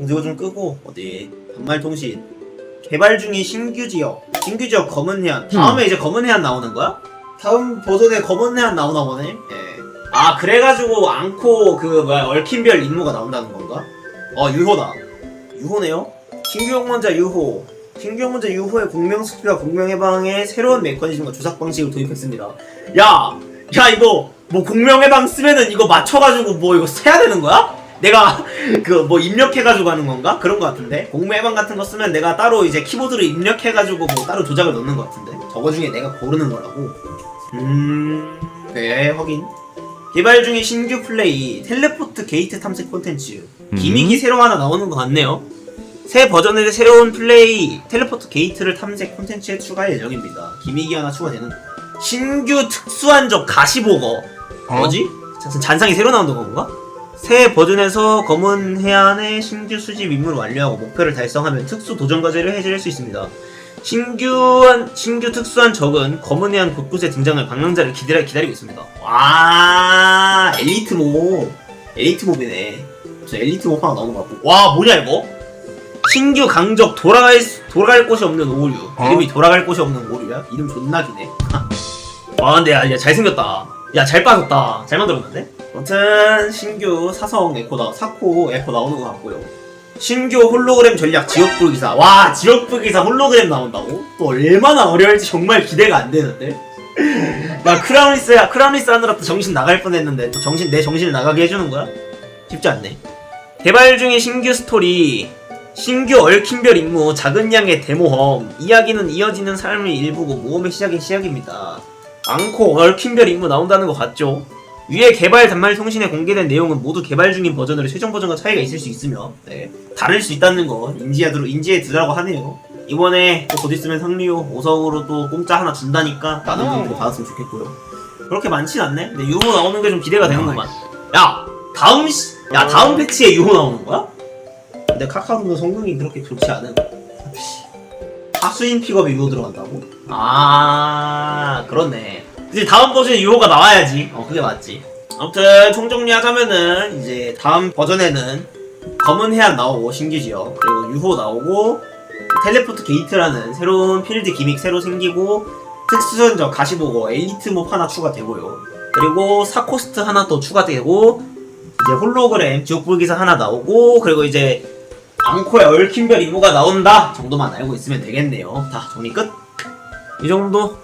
이거 좀 끄고 어디 반말통신 개발 중인 신규 지역 신규 지역 검은 해안 다음에 이제 검은 해안 나오는 거야? 다음 버전에 검은 해안 나오나 보네. 예. 아 그래가지고 앙코 그 뭐야 얽힌별 임무가 나온다는 건가? 어 유호다. 유호네요. 신규 영문자 유호. 신규 영문자 유호의 공명 스킬과 공명 해방의 새로운 메커니즘과 조작 방식을 도입했습니다. 야, 야 이거 뭐 공명 해방 쓰면은 이거 맞춰가지고 뭐 이거 세야 되는 거야? 내가 그 뭐 입력해가지고 하는 건가? 그런 거 같은데 공명 해방 같은 거 쓰면 내가 따로 이제 키보드를 입력해가지고 뭐 따로 조작을 넣는 거 같은데 저거 중에 내가 고르는 거라고. 음, 네 확인. 개발 중인 신규 플레이 텔레포트 게이트 탐색 콘텐츠 기믹이 새로 하나 나오는 것 같네요. 새 버전의 새로운 플레이 텔레포트 게이트를 탐색 콘텐츠에 추가할 예정입니다. 기믹이 하나 추가되는 거. 신규 특수한 적 가시보거 뭐지? 무슨 잔상이 새로 나온다는 건가? 새 버전에서 검은 해안의 신규 수집 임무를 완료하고 목표를 달성하면 특수 도전 과제를 해제할 수 있습니다. 신규한 신규 특수한 적은 검은 해안 곳곳에 등장할 방랑자를 기다려 기다리고 있습니다. 와 엘리트 몹 엘리트 몹이네. 저 엘리트 몹 하나 나오는 것 같고 와 뭐냐 이거? 신규 강적 돌아갈 수- 돌아갈 곳이 없는 오류 이름이 돌아갈 곳이 없는 오류야? 이름 존나 기네. 와 근데 야, 야 잘생겼다. 야 잘 빠졌다. 잘 만들었는데? 아무튼 신규 사성 에코 나 사코 에코 나오는 것 같고요. 신규 홀로그램 전략 지역불 기사. 와 지역불 기사 홀로그램 나온다고? 또 얼마나 어려울지 정말 기대가 안 되는데. 나 크라우니스야 크라우니스 하느라 또 정신 나갈 뻔 했는데 또 정신 내 정신을 나가게 해주는 거야? 쉽지 않네. 개발 중인 신규 스토리. 신규 얽힌별 임무 작은 양의 대모험 이야기는 이어지는 삶의 일부고 모험의 시작인 시작입니다. 앙코 얽힌별 임무 나온다는 것 같죠? 위에 개발 단말 통신에 공개된 내용은 모두 개발 중인 버전으로 최종 버전과 차이가 있을 수 있으며 네, 다를 수 있다는 거 인지하도록 인지해 두라고 하네요. 이번에 또 곧 있으면 상리오 5성으로 또 공짜 하나 준다니까 많은 분들이 받았으면 좋겠고요. 그렇게 많진 않네. 근데 유호 나오는 게 좀 기대가 되는구만. 야 다음 시, 야 다음 패치에 유호 나오는 거야? 근데 카카오는 성능이 그렇게 좋지 않은. 하수인 픽업에 유호 들어간다고? 아 그렇네. 이제 다음 버전에 유호가 나와야지. 어 그게 맞지. 아무튼 총정리하자면은 이제 다음 버전에는 검은 해안 나오고 신규 지역 그리고 유호 나오고 텔레포트 게이트라는 새로운 필드 기믹 새로 생기고 특수전적 가시보고 엘리트 몹 하나 추가되고요. 그리고 사코스트 하나 더 추가되고 이제 홀로그램 지옥불기사 하나 나오고 그리고 이제 앙코의 얽힌별 임무가 나온다 정도만 알고 있으면 되겠네요. 다 정리 끝. 이 정도